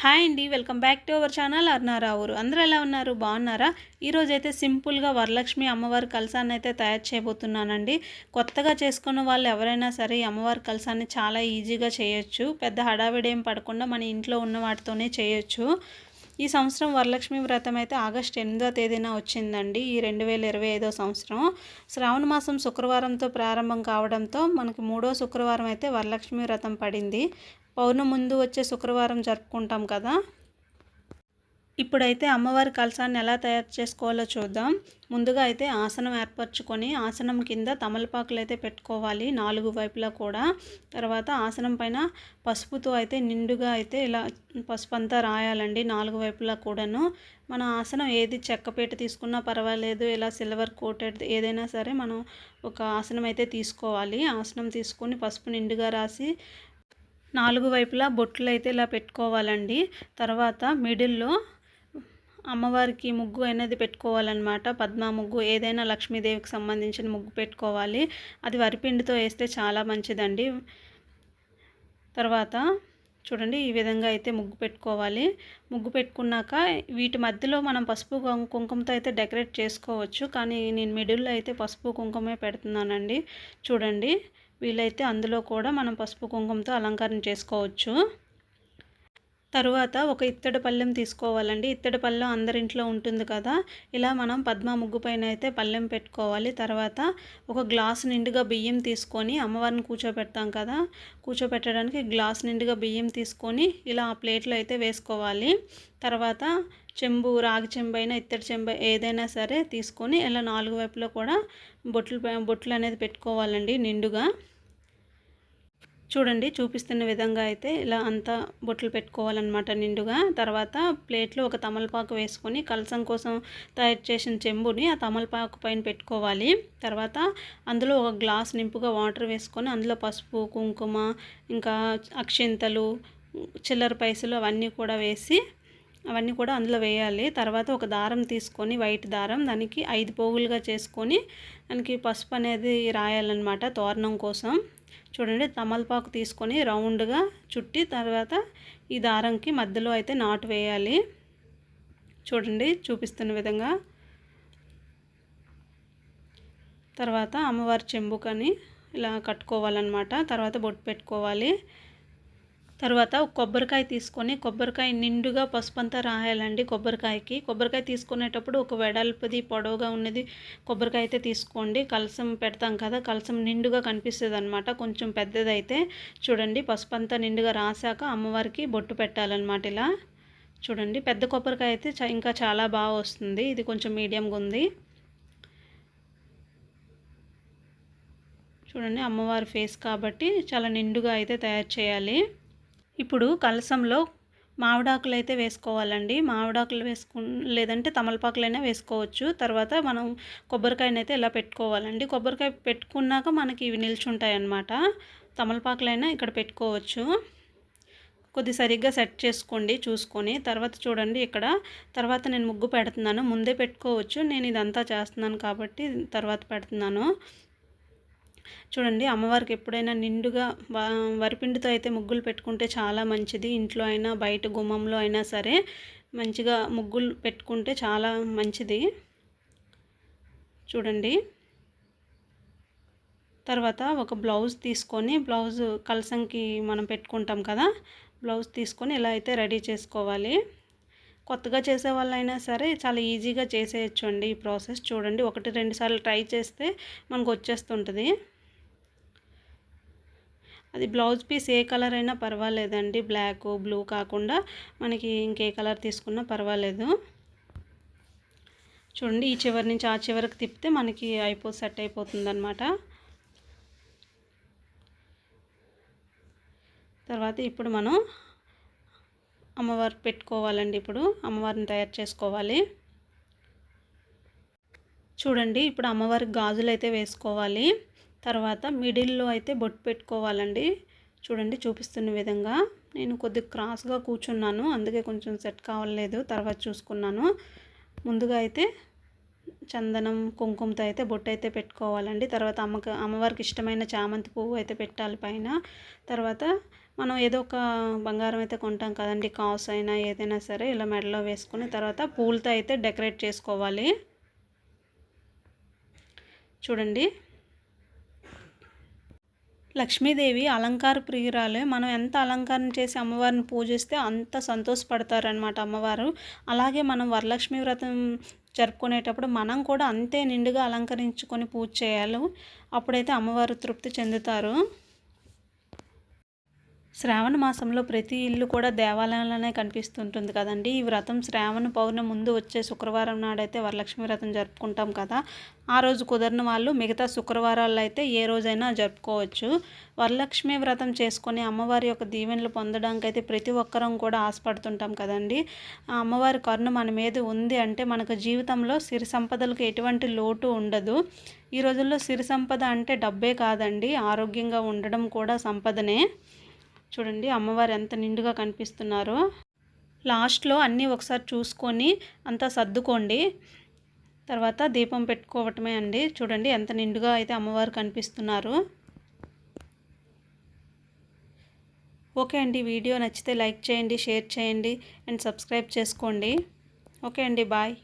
Hi అండి welcome back to our channel అర్నారావురు అందరూ ఎలా ఉన్నారు? బాగున్నారా? ఈరోజు అయితే సింపుల్గా వరలక్ష్మి అమ్మవారి కలసాన్ని అయితే తయారు చేయబోతున్నానండి. కొత్తగా చేసుకున్న వాళ్ళు ఎవరైనా సరే అమ్మవారి కలసాన్ని చాలా ఈజీగా చేయొచ్చు. పెద్ద హడావిడి ఏం పడకుండా మన ఇంట్లో ఉన్న వాటితోనే చేయొచ్చు. ఈ సంవత్సరం వరలక్ష్మి వ్రతం అయితే ఆగస్ట్ ఎనిమిదో తేదీన వచ్చిందండి. ఈ రెండు వేల ఇరవై ఐదో సంవత్సరం. శ్రావణ మాసం శుక్రవారంతో ప్రారంభం కావడంతో మనకి మూడో శుక్రవారం అయితే వరలక్ష్మి వ్రతం పడింది. పౌర్ణమి ముందు వచ్చే శుక్రవారం జరుపుకుంటాం కదా. ఇప్పుడైతే అమ్మవారి కలసాన్ని ఎలా తయారు చేసుకోవాలో చూద్దాం. ముందుగా అయితే ఆసనం ఏర్పరచుకొని ఆసనం కింద తమలపాకులు అయితే పెట్టుకోవాలి నాలుగు వైపులా కూడా. తర్వాత ఆసనం పైన పసుపుతో అయితే నిండుగా అయితే ఇలా పసుపు అంతా రాయాలండి నాలుగు వైపులా కూడాను. మన ఆసనం ఏది చెక్కపేట తీసుకున్నా పర్వాలేదు ఇలా సిల్వర్ కోటెడ్ ఏదైనా సరే మనం ఒక ఆసనం అయితే తీసుకోవాలి. ఆసనం తీసుకొని పసుపు నిండుగా రాసి నాలుగు వైపులా బొట్లు అయితే ఇలా పెట్టుకోవాలండి. తర్వాత మిడిల్లో అమ్మవారికి ముగ్గు అనేది పెట్టుకోవాలన్నమాట. పద్మ ముగ్గు ఏదైనా లక్ష్మీదేవికి సంబంధించిన ముగ్గు పెట్టుకోవాలి. అది వరిపిండితో వేస్తే చాలా మంచిదండి. తర్వాత చూడండి ఈ విధంగా అయితే ముగ్గు పెట్టుకోవాలి. ముగ్గు పెట్టుకున్నాక వీటి మధ్యలో మనం పసుపు కుంకుమతో అయితే డెకరేట్ చేసుకోవచ్చు. కానీ నేను మిడిల్లో అయితే పసుపు కుంకుమే పెడుతున్నానండి. చూడండి వీలైతే అందులో కూడా మనం పసుపు కుంకుమతో అలంకరణ చేసుకోవచ్చు. తరువాత ఒక ఇత్తడి పళ్ళెం తీసుకోవాలండి. ఇత్తడి పళ్ళెం అందరింట్లో ఉంటుంది కదా. ఇలా మనం పద్మ ముగ్గు పైన అయితే పళ్ళెం పెట్టుకోవాలి. తర్వాత ఒక గ్లాస్ నిండుగా బియ్యం తీసుకొని అమ్మవారిని కూర్చోబెడతాం కదా. కూర్చోబెట్టడానికి గ్లాస్ నిండుగా బియ్యం తీసుకొని ఇలా ఆ ప్లేట్లో అయితే వేసుకోవాలి. తర్వాత చెంబు రాగి చెంబు అయినా ఇత్తడి చెంబు ఏదైనా సరే తీసుకొని ఇలా నాలుగు వైపులో కూడా బొట్లు బొట్లు అనేది పెట్టుకోవాలండి నిండుగా. చూడండి చూపిస్తున్న విధంగా అయితే ఇలా అంతా బొట్లు పెట్టుకోవాలన్నమాట నిండుగా. తర్వాత ప్లేట్లో ఒక తమలపాకు వేసుకొని కలసం కోసం తయారు చేసిన చెంబుని ఆ తమలపాకు పైన పెట్టుకోవాలి. తర్వాత అందులో ఒక గ్లాస్ నింపుగా వాటర్ వేసుకొని అందులో పసుపు కుంకుమ ఇంకా అక్షింతలు చిల్లర పైసలు అవన్నీ కూడా వేసి అవన్నీ కూడా అందులో వేయాలి. తర్వాత ఒక దారం తీసుకొని వైట్ దారం దానికి ఐదు పోగులుగా చేసుకొని దానికి పసుపు అనేది రాయాలన్నమాట తోరణం కోసం. చూడండి తమలపాకు తీసుకొని రౌండ్గా చుట్టి తర్వాత ఈ దారంకి మధ్యలో అయితే నాటు వేయాలి. చూడండి చూపిస్తున్న విధంగా. తర్వాత అమ్మవారి చెంబుకని ఇలా కట్టుకోవాలన్నమాట. తర్వాత బొట్టు పెట్టుకోవాలి. తర్వాత ఒక కొబ్బరికాయ తీసుకొని కొబ్బరికాయ నిండుగా పసుపు అంతా రాయాలండి కొబ్బరికాయకి. కొబ్బరికాయ తీసుకునేటప్పుడు ఒక వెడల్పుది పొడవుగా ఉన్నది కొబ్బరికాయ అయితే తీసుకోండి. కలసం పెడతాం కదా కలసం నిండుగా కనిపిస్తుంది అనమాట కొంచెం పెద్దదైతే చూడండి పసుపు అంతా నిండుగా రాసాక అమ్మవారికి బొట్టు పెట్టాలన్నమాట ఇలా. చూడండి పెద్ద కొబ్బరికాయ అయితే ఇంకా చాలా బాగా వస్తుంది. ఇది కొంచెం మీడియంగా ఉంది. చూడండి అమ్మవారి ఫేస్ కాబట్టి చాలా నిండుగా అయితే తయారు చేయాలి. ఇప్పుడు కలసంలో మామిడాకులు అయితే వేసుకోవాలండి. మామిడాకులు వేసుకు లేదంటే తమలపాకులైనా వేసుకోవచ్చు. తర్వాత మనం కొబ్బరికాయనైతే ఇలా పెట్టుకోవాలండి? కొబ్బరికాయ పెట్టుకున్నాక మనకి ఇవి నిల్చుంటాయన్నమాట. తమలపాకులైనా ఇక్కడ పెట్టుకోవచ్చు. కొద్ది సరిగ్గా సెట్ చేసుకోండి చూసుకొని. తర్వాత చూడండి ఇక్కడ. తర్వాత నేను ముగ్గు పెడుతున్నాను. ముందే పెట్టుకోవచ్చు. నేను ఇదంతా చేస్తున్నాను కాబట్టి తర్వాత పెడుతున్నాను. చూడండి అమ్మవారికి ఎప్పుడైనా నిండుగా వరిపిండితో అయితే ముగ్గులు పెట్టుకుంటే చాలా మంచిది. ఇంట్లో అయినా బయట గుమ్మంలో అయినా సరే మంచిగా ముగ్గులు పెట్టుకుంటే చాలా మంచిది. చూడండి. తర్వాత ఒక బ్లౌజ్ తీసుకొని బ్లౌజ్ కలసంకి మనం పెట్టుకుంటాం కదా బ్లౌజ్ తీసుకొని ఇలా అయితే రెడీ చేసుకోవాలి. కొత్తగా చేసే వాళ్ళైనా సరే చాలా ఈజీగా చేసేయచ్చు అండి ఈ ప్రాసెస్. చూడండి ఒకటి రెండు సార్లు ట్రై చేస్తే మనకు వచ్చేస్తుంటుంది. అది బ్లౌజ్ పీస్ ఏ కలర్ అయినా పర్వాలేదండి. బ్లాక్ బ్లూ కాకుండా మనకి ఇంకే కలర్ తీసుకున్నా పర్వాలేదు. చూడండి ఈ చివరి నుంచి ఆ చివరికి తిప్పితే మనకి అయిపో సెట్ అయిపోతుంది అనమాట తర్వాత ఇప్పుడు మనం అమ్మవారు పెట్టుకోవాలండి ఇప్పుడు. అమ్మవారిని తయారు చేసుకోవాలి. చూడండి ఇప్పుడు అమ్మవారికి గాజులు అయితే వేసుకోవాలి. తర్వాత మిడిల్లో అయితే బొట్టు పెట్టుకోవాలండి. చూడండి చూపిస్తున్న విధంగా. నేను కొద్దిగా క్రాస్గా కూర్చున్నాను. అందుకే కొంచెం సెట్ కావలేదు. తర్వాత చూసుకున్నాను. ముందుగా అయితే చందనం కుంకుమతో అయితే బొట్టు అయితే పెట్టుకోవాలండి. తర్వాత అమ్మకి అమ్మవారికి ఇష్టమైన చామంతి పువ్వు అయితే పెట్టాలి పైన. తర్వాత మనం ఏదో ఒక బంగారం అయితే కొంటాం కదండి కాస్ అయినా ఏదైనా సరే ఇలా మెడలో వేసుకుని తర్వాత పూలతో అయితే డెకరేట్ చేసుకోవాలి. చూడండి. లక్ష్మీదేవి అలంకార ప్రియురాలే. మనం ఎంత అలంకారం చేసి అమ్మవారిని పూజిస్తే అంత సంతోషపడతారనమాట అమ్మవారు. అలాగే మనం వరలక్ష్మి వ్రతం జరుపుకునేటప్పుడు మనం కూడా అంతే నిండుగా అలంకరించుకొని పూజ చేయాలి. అప్పుడైతే అమ్మవారు తృప్తి చెందుతారు. శ్రావణ మాసంలో ప్రతి ఇల్లు కూడా దేవాలయంలోనే కనిపిస్తుంటుంది కదండి. ఈ వ్రతం శ్రావణ పౌర్ణమి ముందు వచ్చే శుక్రవారం నాడైతే వరలక్ష్మి వ్రతం జరుపుకుంటాం కదా. ఆ రోజు కుదరిన వాళ్ళు మిగతా శుక్రవారాల్లో అయితే ఏ రోజైనా జరుపుకోవచ్చు. వరలక్ష్మి వ్రతం చేసుకొని అమ్మవారి యొక్క దీవెనలు పొందడానికి అయితే ప్రతి ఒక్కరం కూడా ఆశపడుతుంటాం కదండి. ఆ అమ్మవారి కరుణ మన మీద ఉంది అంటే మనకు జీవితంలో సిరి సంపదలకు ఎటువంటి లోటు ఉండదు. ఈ రోజుల్లో సిరి సంపద అంటే డబ్బే కాదండి. ఆరోగ్యంగా ఉండడం కూడా సంపదనే. చూడండి అమ్మవారు ఎంత నిండుగా కనిపిస్తున్నారో. లాస్ట్లో అన్నీ ఒకసారి చూసుకొని అంతా సర్దుకోండి. తర్వాత దీపం పెట్టుకోవటమే అండి. చూడండి ఎంత నిండుగా అయితే అమ్మవారు కనిపిస్తున్నారు. ఓకే అండి వీడియో నచ్చితే లైక్ చేయండి షేర్ చేయండి అండ్ సబ్స్క్రైబ్ చేసుకోండి. ఓకే అండి బాయ్.